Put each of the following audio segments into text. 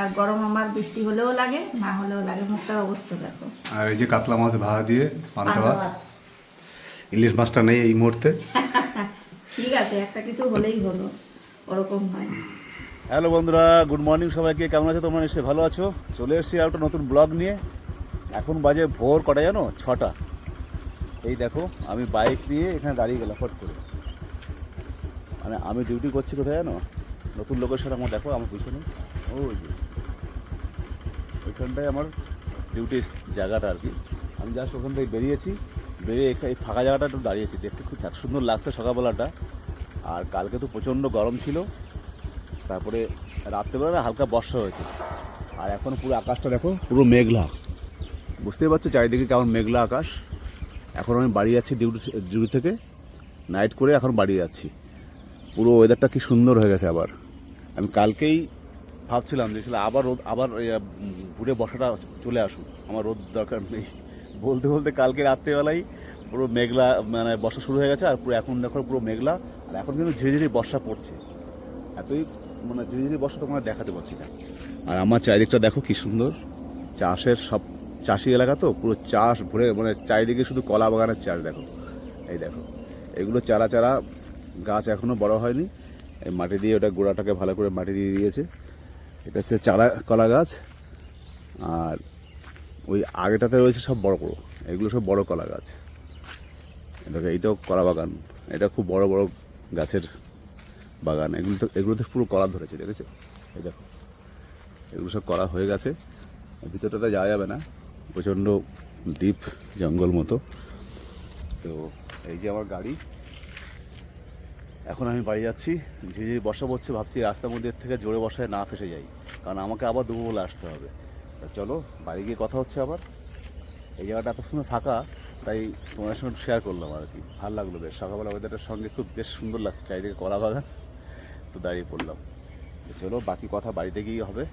আর গরম আমার বৃষ্টি হলেও লাগে না হলেও লাগে। মুখটার অবস্থা দেখো। আর এই যে কাতলা মাছ ভাড়া দিয়ে পান্তা ভাত। ইলিশ মাছটা নেই এই মুহূর্তে। ঠিক আছে একটা কিছু হলেই হলো ওরকম নয় হ্যালো বন্ধুরা গুড মর্নিং সবাইকে। কেমন আছো তোমরা? নিশ্চয়ই ভালো আছো। চলে এসেছি আর একটা নতুন ব্লগ নিয়ে। এখন বাজে ভোর কটা জানো? ছটা। এই দেখো আমি বাইক নিয়ে এখানে দাঁড়িয়ে গেলাম ফট করে। মানে আমি ডিউটি করছি কোথায় জানো? নতুন লোকের সাথে আমার দেখো আমার পিছনে। ওই যে। ওইখানটায় আমার ডিউটির জায়গাটা আর কি। আমি জাস্ট ওখান থেকে বেরিয়েছি, বেরিয়ে এই ফাঁকা জায়গাটা একটু দাঁড়িয়েছি, দেখতে খুব সুন্দর লাগছে সকালবেলাটা। আর কালকে তো প্রচণ্ড গরম ছিল, তারপরে রাত্রেবেলা হালকা বর্ষা হয়েছে। আর এখন পুরো আকাশটা দেখো, পুরো মেঘলা। বুঝতেই পারছ চারিদিকে কেমন মেঘলা আকাশ। এখন আমি বাড়ি যাচ্ছি ডিউটি ডিউটি থেকে নাইট করে এখন বাড়ি যাচ্ছি। পুরো ওয়েদারটা কি সুন্দর হয়ে গেছে আবার। আমি কালকেই ভাবছিলাম যে আসলে আবার রোদ আবার ঘুরে বসাটা চলে আসুক। আমার রোদ দরকার নেই। বলতে বলতে কালকে রাত্রেবেলায় পুরো মেঘলা মানে বর্ষা শুরু হয়ে গেছে আর পুরো এখন দেখো পুরো মেঘলা। আর এখন কিন্তু ঝিরিঝিরি বর্ষা পড়ছে। এতই মানে ঝিরিঝিরি বর্ষা তোমার দেখাতে পারছি না। আর আমার চারিদিকটা দেখো কি সুন্দর। চাষের সব চাষি এলাকা তো, পুরো চাষ ভরে মানে চারিদিকে শুধু কলা বাগানের চাষ দেখো। এই দেখো, এগুলো চারা চারা গাছ এখনও বড় হয়নি। এই মাটি দিয়ে ওটা গোড়াটাকে ভালো করে মাটি দিয়ে দিয়েছে। এটা হচ্ছে চারা, কলা গাছ। আর ওই আগেটাতে রয়েছে সব বড় বড়। এগুলো সব বড় কলা গাছ। দেখো, এইটাও কলা বাগান। এটা খুব বড় বড় গাছের বাগান। এগুলো তো এগুলোতে পুরো কলা ধরেছে, দেখেছ? এই দেখো। এগুলো সব করা হয়ে গেছে। ভিতরটাতে যাওয়া যাবে না। প্রচণ্ড ডিপ জঙ্গল মতো। তো এই যে আমার গাড়ি। এখন আমি বাড়ি যাচ্ছি। ঝিঝিরি বর্ষা পড়ছে, ভাবছি রাস্তার মধ্যে থেকে জোরে বর্ষায় না ফেসে যাই। কারণ আমাকে আবার দুপুরবেলা আসতে হবে। চলো, বাড়ি গিয়ে কথা হচ্ছে আবার। এই জায়গাটা এত সুন্দর ফাঁকা, তাই তোমার সঙ্গে শেয়ার করলাম আর কি। ভালো লাগল বেশ। সকালবেলা ওয়েদারটার সঙ্গে খুব বেশ সুন্দর লাগছে, চারিদিকে কলা বাগান। তো দাঁড়িয়ে পড়লাম। চলো, বাকি কথা বাড়িতে গিয়ে হবে।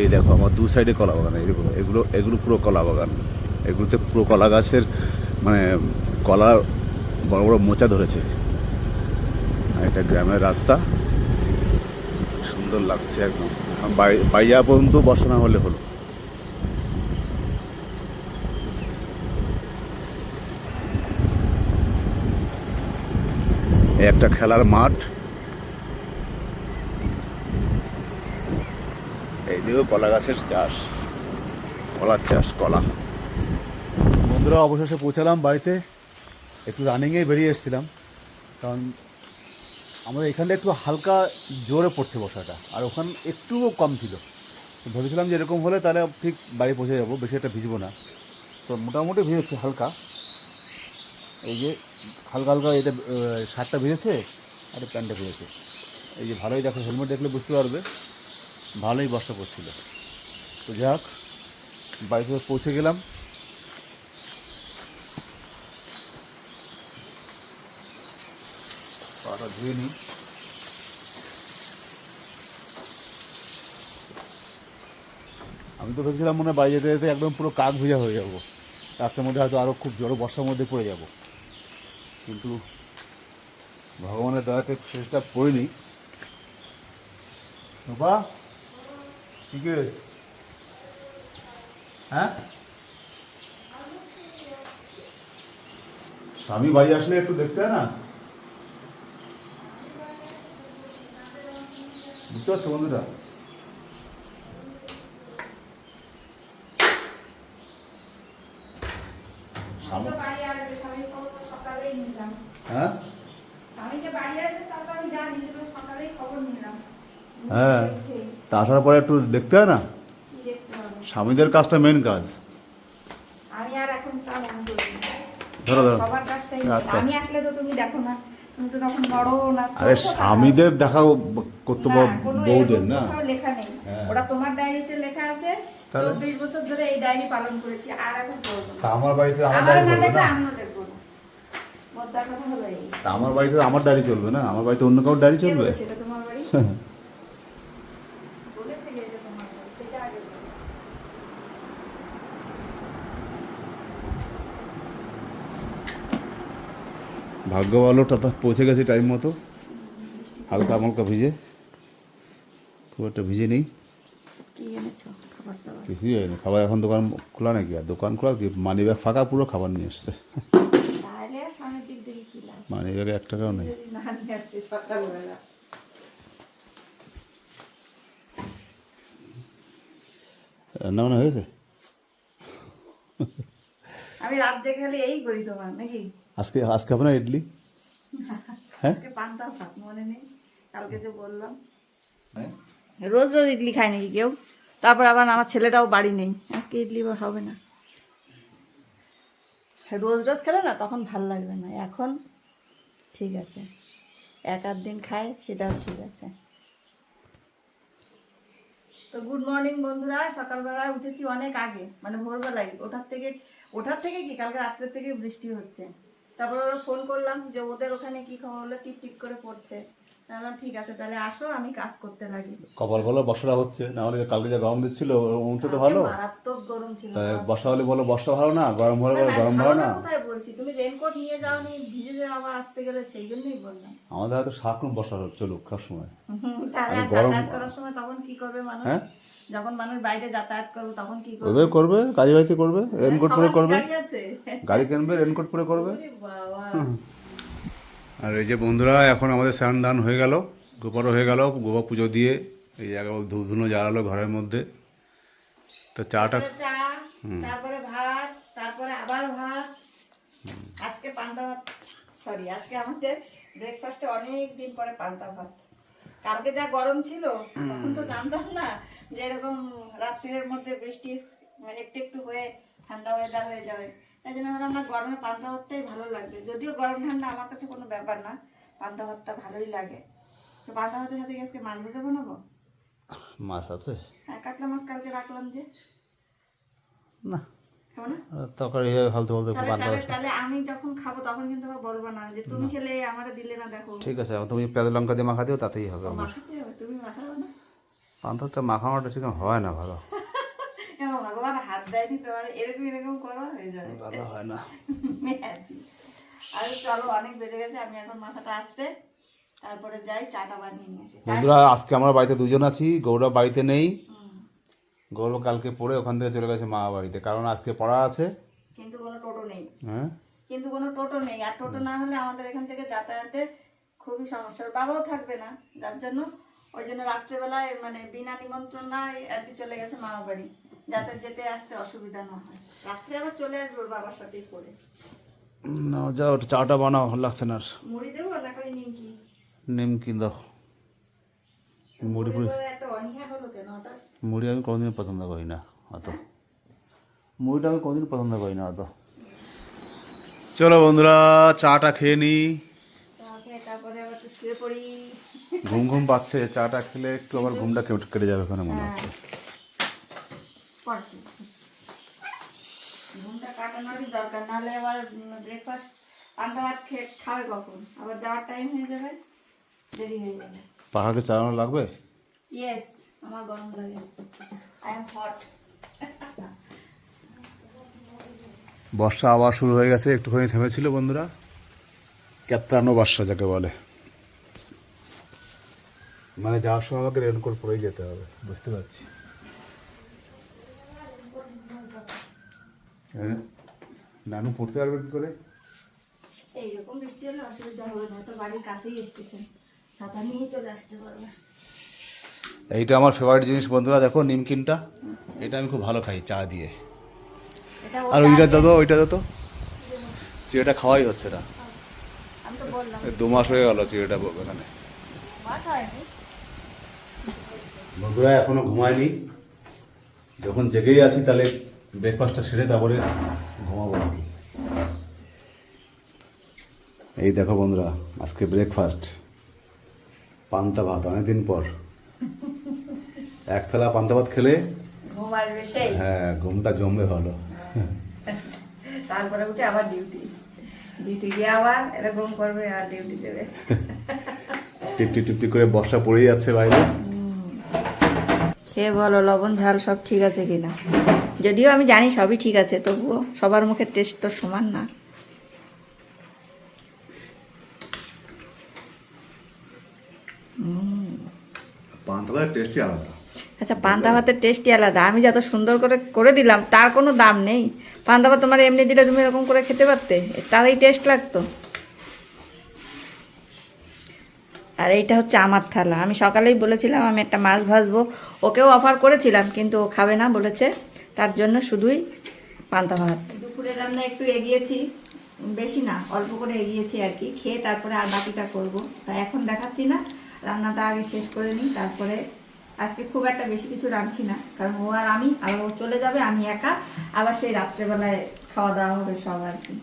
এই দেখো, আমার দু সাইডে কলা বাগান এইগুলো এগুলো এগুলো পুরো কলা বাগান। এগুলোতে পুরো কলা গাছের মানে কলা বড় বড় মোচা ধরেছে। এটা গ্রামের রাস্তা। সুন্দর লাগছে একদম। বাড়ি পর্যন্ত বর্ষা না হলে হলো। এই একটা খেলার মাঠ। এইদিকেও কলা গাছের চাষ। কলার চাষ কলা। বন্ধুরা অবশেষে পৌঁছালাম বাড়িতে। একটু রানিংয়ে বেরিয়ে এসেছিলাম। কারণ আমাদের এখানটা একটু হালকা জোরে পড়ছে বর্ষাটা। আর ওখান একটুও কম ছিল। ভেবেছিলাম যে এরকম হলে তাহলে ঠিক বাড়ি পৌঁছে যাব, বেশি একটা ভিজবো না। তো মোটামুটি ভিজেছে হালকা। এই যে হালকা হালকা এটা শার্টটা ভিজেছে, আর প্যান্টটা ভিজেছে। এই যে ভালোই দেখো, হেলমেট দেখলে বুঝতে পারবে, ভালোই বর্ষা পড়ছিল। তো যাক, বাড়িতে পৌঁছে গেলাম। ধুয়ে নিই আমি তো ভেবেছিলাম মনে হয় বাড়ি যেতে যেতে একদম পুরো কাক ভেজা হয়ে যাব। রাস্তার মধ্যে হয়তো আরও খুব জোরে বর্ষার মধ্যে পড়ে যাব। কিন্তু ভগবানের দয়াতে শেষটা পড়িনি। বাবা, কি কি হয়েছে হ্যাঁ? স্বামী বাড়ি আসলে একটু দেখতে হয় না বুঝতে পারছ বন্ধুরা স্বামী বাড়ি আসবে স্বামীর খবর তো সকালেই নিলাম হ্যাঁ স্বামীকে বাড়ি আসবে তারপর আমি জানি সেটা সকালেই খবর নিলাম। হ্যাঁ। তা আসার পরে একটু দেখতে হয় না? স্বামীদের কাজটা মেন কাজ। ধরো, ধরো। আচ্ছা। আমি আসলে তো তুমি দেখো না। আরে স্বামীদের দেখা করতে না, বউদের না? লেখা নেই। হ্যাঁ। ওটা তোমার ডায়েরিতে লেখা আছে চব্বিশ বছর ধরে এই ডায়েরি পালন করেছি আর এখন তা আমার বাড়িতে আমার না চলবে না? আমার বাড়িতে আমার দাড়ি চলবে না? আমার বাড়িতে অন্য কারোর দাড়ি কে চলবে? এটা তোমার বাড়ি বলেছে কে এটা তোমার বাড়ি সেটা আগে বলো। ভাগ্য ভালো টাটা পৌঁছে গেছি টাইম মতো। হালকা মালকা ভিজে। খুব একটা ভিজে নেই। কিছুই হয়নি। খাবার এখন দোকান খোলা নাকি? আর দোকান খোলা কি? মানি ব্যাগ ফাঁকা পুরো খাবার নিয়ে এসছে। মানি ব্যাগে এক টাকাও নেই। রান্না বান্না হয়েছে? আমি রাত খালি এই করি তোমার নাকি? আজকে আজকে আপনার ইডলি? হ্যাঁ? আজকে পান্তা ভাত মনে নেই। কালকে যে বললাম। রোজ রোজ ইডলি খায় নাকি কেউ? তারপর আবার আমার ছেলেটাও বাড়ি নেই। আজকে ইডলি হবে না। রোজ রোজ খেলে না তখন ভালো লাগবে না। এখন ঠিক আছে। এক আধ দিন খায় সেটাও ঠিক আছে। তো গুড মর্নিং বন্ধুরা সকালবেলায় উঠেছি অনেক আগে মানে ভোরবেলায়। ওঠার থেকে ওঠার থেকে কি? কালকে রাত্রের থেকে বৃষ্টি হচ্ছে। তারপর ওরা ফোন করলাম যে ওদের ওখানে কি খবর? হলো টিপ টিপ করে পড়ছে। বললাম ঠিক আছে তাহলে আসো আমি কাজ করতে লাগি। কপাল বলো বর্ষাটা হচ্ছে না হলে কালকে যে গরম দিচ্ছিল উঠতে তো ভালো। মারাত্মক গরম ছিল। বর্ষা হলে বলো বর্ষা ভালো না গরম হলে বলো গরম ভালো না কোথায় বলছি? তুমি রেনকোট নিয়ে যাওনি ভিজে যে আবার আসতে গেলে সেই জন্যই বললাম। আমাদের হয়তো সারাক্ষণ বর্ষা চলুক সব সময় তাহলে গরম- করার সময় তখন কি করবে মানুষ? হ্যাঁ? যখন মানুষ বাইরে যাতায়াত করবে তখন কি করবে? ওইভাবে করবে গাড়ি বাড়িতে করবে রেনকোট পরে করবে। গাড়ি কিনবে রেনকোট পরে করবে। আর এই যে বন্ধুরা এখন আমাদের স্নান দান হয়ে গেল গোপারও হয়ে গেল গোপা পুজো দিয়ে এই জায়গা ধূপ ধুনো জ্বালালো ঘরের মধ্যে। তো চাটা তারপরে ভাত তারপরে আবার ভাত। আজকে পান্তা ভাত সরি আজকে আমাদের ব্রেকফাস্টে অনেক দিন পরে পান্তা ভাত। কালকে যা গরম ছিল তখন তো জানতাম না যে এরকম রাত্রির মধ্যে বৃষ্টি মানে একটু একটু হয়ে ঠান্ডা ওয়েদার হয়ে যাবে তাই জন্য ভাবলাম না গরমে পান্তা ভাতটাই ভালো লাগবে। যদিও গরম ঠান্ডা আমার কাছে কোনো ব্যাপার না পান্তা ভাতটা ভালোই লাগে। তো পান্তা ভাতের সাথে আজকে মাছ ভেজে বানাবো? মাছ আছে? হ্যাঁ কাতলা মাছ কালকে রাখলাম যে। না তরকারি ফালতু ফালতু তাহলে আমি যখন খাব তখন কিন্তু আবার বলব না যে তুমি খেলে আমারে দিলে না দেখো। ঠিক আছে তুমি পেঁয়াজ লঙ্কা দিয়ে মাখা দিও তাতেই হবে মাখাতে হবে তুমি মাখাবো না। পান্তাটা মাখানোটা ঠিক হয় না ভালো। কেন ভগবান হাত দেয়নি তোমার এরকম এরকম করো হয়ে যাবে। ভালো হয় না। আর চলো অনেক বেজে গেছে আমি এখন মাথাটা আসছে তারপরে যাই চাটা বানিয়ে নিয়ে আসি। বন্ধুরা আজকে আমরা বাড়িতে দুজন আছি গৌরব বাড়িতে নেই। গৌরব কালকে পড়ে ওখান থেকে চলে গেছে মা বাড়িতে কারণ আজকে পড়া আছে। কিন্তু কোনো টোটো নেই। হ্যাঁ? কিন্তু কোনো টোটো নেই আর টোটো না হলে আমাদের এখান থেকে যাতায়াতের খুবই সমস্যা। বাবাও থাকবে না যার জন্য ওই জন্য রাত্রেবেলায় মানে বিনা নিমন্ত্রণায় আর কি চলে গেছে মামা বাড়ি যাতে যেতে আসতে অসুবিধা না হয়। রাত্রে আবার চলে আসবে বাবার সাথেই করে। না যাও চাটা বানাও ভালো লাগছে না মুড়ি দেবো না খালি নিমকি? নিমকি দাও। মুড়ি ফুড়ি মুড়ি আমি কোনোদিন পছন্দ করি না অত। মুড়িটা আমি কোনোদিন পছন্দ করি না অত। চলো বন্ধুরা চাটা খেয়ে নিই তারপরে তারপরে আবার শুয়ে পড়ি। ঘুম ঘুম পাচ্ছে চাটা খেলে একটু আবার ঘুমটা কেটে কেটে যাবে ওখানে মনে হচ্ছে। পর ঘুমটা কাটানোরই দরকার নাহলে আবার ব্রেকফাস্ট পান্তা ভাত খাবে কখন? আবার যাওয়ার টাইম হয়ে যাবে দেরি হয়ে যাবে। পাখাকে চালানো লাগবে? ইয়েস আমার গরম লাগে। আই এম হট বর্ষা আবার শুরু হয়ে গেছে একটুখানি থেমেছিল বন্ধুরা। ক্যাত্রানো বর্ষা যাকে বলে। মানে যাওয়ার সময় আমাকে রেনকোট পরেই যেতে হবে বুঝতে পারছি। হ্যাঁ? নানু পড়তে পারবে কি করে? এইরকম বৃষ্টি হলে অসুবিধা হবে না তো বাড়ির কাছেই স্টেশন ছাতা নিয়ে চলে আসতে পারবে। এইটা আমার ফেভারিট জিনিস বন্ধুরা দেখো নিমকিনটা। এটা আমি খুব ভালো খাই চা দিয়ে। আর ওইটা। দাদো ওইটা দাদো? চিড়েটা খাওয়াই হচ্ছে না। আমি তো বললাম। এই দু মাস হয়ে গেল চিড়েটা এখানে। বন্ধুরা এখনও ঘুমায়নি। যখন জেগেই আছি তাহলে ব্রেকফাস্টটা সেরে তারপরে ঘুমাবো কি এই দেখো বন্ধুরা আজকে ব্রেকফাস্ট পান্তা ভাত অনেকদিন পর। এক থালা পান্তা ভাত খেলে হ্যাঁ ঘুমটা জমবে ভালো। তারপরে উঠে আবার ডিউটি ডিউটি গিয়ে আবার এরকম করবে আর ডিউটি দেবে। টিপটি টিপটি করে বর্ষা পড়েই যাচ্ছে বাইরে। খেয়ে বলো লবণ ঝাল সব ঠিক আছে কিনা? যদিও আমি জানি সবই ঠিক আছে তবুও সবার মুখের টেস্ট তো সমান না। আচ্ছা আচ্ছা পান্তা ভাতের টেস্টই আলাদা। আমি যত সুন্দর করে করে দিলাম তার কোনো দাম নেই। পান্তা ভাত তোমার এমনি দিলে তুমি এরকম করে খেতে পারতে? তারই টেস্ট লাগতো। আর এইটা হচ্ছে আমার থালা। আমি সকালেই বলেছিলাম আমি একটা মাছ ভাজবো। ওকেও অফার করেছিলাম কিন্তু ও খাবে না বলেছে। তার জন্য শুধুই পান্তা ভাত। দুপুরে রান্না একটু এগিয়েছি। বেশি না অল্প করে এগিয়েছি আর কি। খেয়ে তারপরে আর বাকিটা করব। তা এখন দেখাচ্ছি না। রান্নাটা আগে শেষ করে নিই তারপরে আজকে খুব একটা বেশি কিছু রাঁধছি না। কারণ ও আর আমি আবার ও চলে যাবে আমি একা। আবার সেই রাত্রেবেলায় খাওয়া দাওয়া হবে সব আর কি।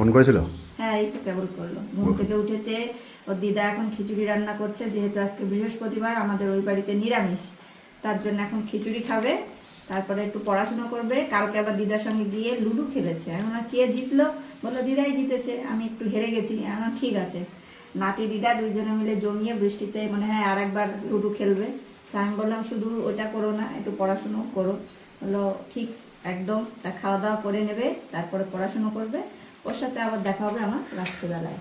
ফোন করেছিল? হ্যাঁ এই তো কেবল করল। ঘুম থেকে উঠেছে। ওর দিদা এখন খিচুড়ি রান্না করছে যেহেতু আজকে বৃহস্পতিবার আমাদের ওই বাড়িতে নিরামিষ। তার জন্য এখন খিচুড়ি খাবে তারপরে একটু পড়াশোনা করবে। কালকে আবার দিদার সঙ্গে গিয়ে লুডু খেলেছে। এখন কে জিতলো? বলল দিদাই জিতেছে। আমি একটু হেরে গেছি। এখন ঠিক আছে। নাতি দিদা দুইজনে মিলে জমিয়ে বৃষ্টিতে মনে হয় আর একবার লুডু খেলবে। তা আমি বললাম শুধু ওটা করো না একটু পড়াশুনো করো। বলল ঠিক একদম। তা খাওয়া দাওয়া করে নেবে তারপরে পড়াশুনো করবে। ওর সাথে আবার দেখা হবে আমার রাত্রিবেলায়।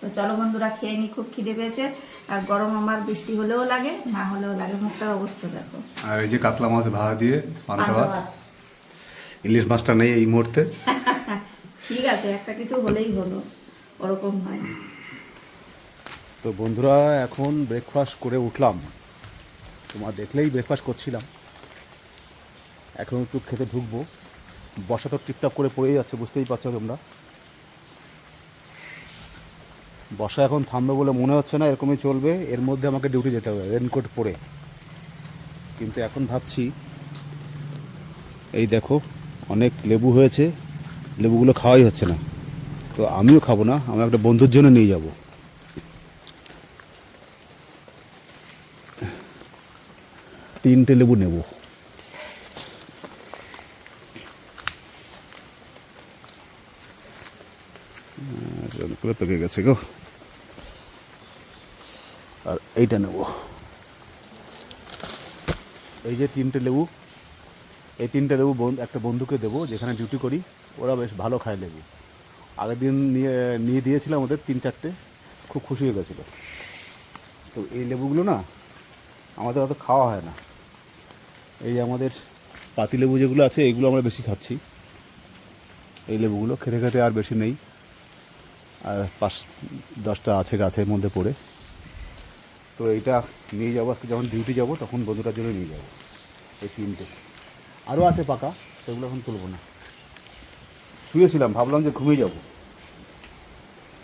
তো চলো বন্ধুরা খেয়ে নি খুব খিদে পেয়েছে। আর গরম আমার বৃষ্টি হলেও লাগে না হলেও লাগে মুখটার অবস্থা দেখো। আর এই যে কাতলা মাছ ভাড়া দিয়ে পান্তা ভাত। ইলিশ মাছটা নেই এই মুহূর্তে। ঠিক আছে একটা কিছু হলেই হলো ওরকম হয়। তো বন্ধুরা এখন ব্রেকফাস্ট করে উঠলাম। তোমার দেখলেই ব্রেকফাস্ট করছিলাম। এখন একটু খেতে ঢুকবো। বসা তো টিপটাপ করে পড়েই যাচ্ছে বুঝতেই পারছ তোমরা। বসা এখন থামবে বলে মনে হচ্ছে না, এরকমই চলবে। এর মধ্যে আমাকে ডিউটি যেতে হবে রেনকোট পরে। কিন্তু এখন ভাবছি, এই দেখো, অনেক লেবু হয়েছে, লেবুগুলো খাওয়াই হচ্ছে না। তো আমিও খাব না, আমি একটা বন্ধুর জন্য নিয়ে যাব। তিনটে লেবু নেব। পেকে গেছে গো। আর এইটা নেব। এই যে তিনটে লেবু, এই তিনটে লেবু একটা বন্ধুকে দেবো, যেখানে ডিউটি করি। ওরা বেশ ভালো খায় লেবু। আগের দিন নিয়ে নিয়ে দিয়েছিলাম ওদের তিন চারটে। খুব খুশি হয়ে গেছিল। তো এই লেবুগুলো না, আমাদের অত খাওয়া হয় না। এই আমাদের পাতিলেবু যেগুলো আছে এইগুলো আমরা বেশি খাচ্ছি। এই লেবুগুলো খেতে খেতে আর বেশি নেই। আর পাঁচ দশটা আছে গাছের মধ্যে পড়ে। তো এইটা নিয়ে যাব, আজকে যখন ডিউটি যাব, তখন বন্ধুটার জন্য নিয়ে যাব। এই তিনটে। আরও আছে পাকা, সেগুলো এখন তুলবো না। শুয়েছিলাম, ভাবলাম যে ঘুমিয়ে যাব।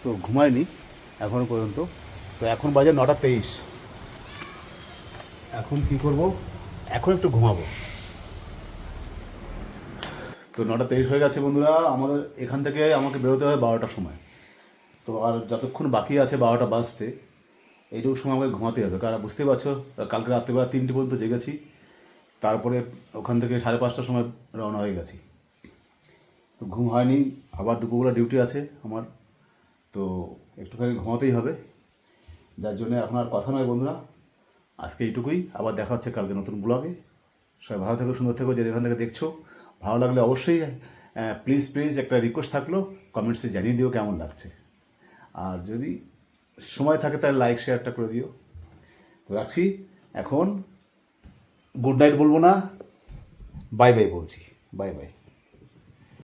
তো ঘুমায়নি এখনও পর্যন্ত। তো এখন বাজে নটা তেইশ। এখন কি করব? এখন একটু ঘুমাবো। তো নটা তেইশ হয়ে গেছে বন্ধুরা, আমাদের এখান থেকে আমাকে বেরোতে হবে বারোটার সময়। তো আর যতক্ষণ বাকি আছে বারোটা বাজতে এইটুকু সময় আমাকে ঘুমাতে হবে। কারণ বুঝতেই পারছ, কালকে রাত্রিবেলা তিনটে পর্যন্ত জেগেছি, তারপরে ওখান থেকে সাড়ে পাঁচটার সময় রওনা হয়ে গেছি। তো ঘুম হয়নি, আবার দুপুরবেলা ডিউটি আছে আমার, তো একটুখানি ঘুমাতেই হবে। যার জন্য এখন আর কথা নয় বন্ধুরা, আজকে এইটুকুই, আবার দেখা হচ্ছে কালকে নতুন ব্লগে। সবাই ভালো থেকো, সুন্দর থেকো, যে যেখান থেকে দেখছ। ভালো লাগলে অবশ্যই প্লিজ প্লিজ একটা রিকোয়েস্ট থাকল কমেন্টসে জানিয়ে দিও কেমন লাগছে। আর যদি সময় থাকে তাহলে লাইক শেয়ারটা করে দিও। রাখছি। এখন গুড নাইট বলব না। বাই বাই বলছি। Bye bye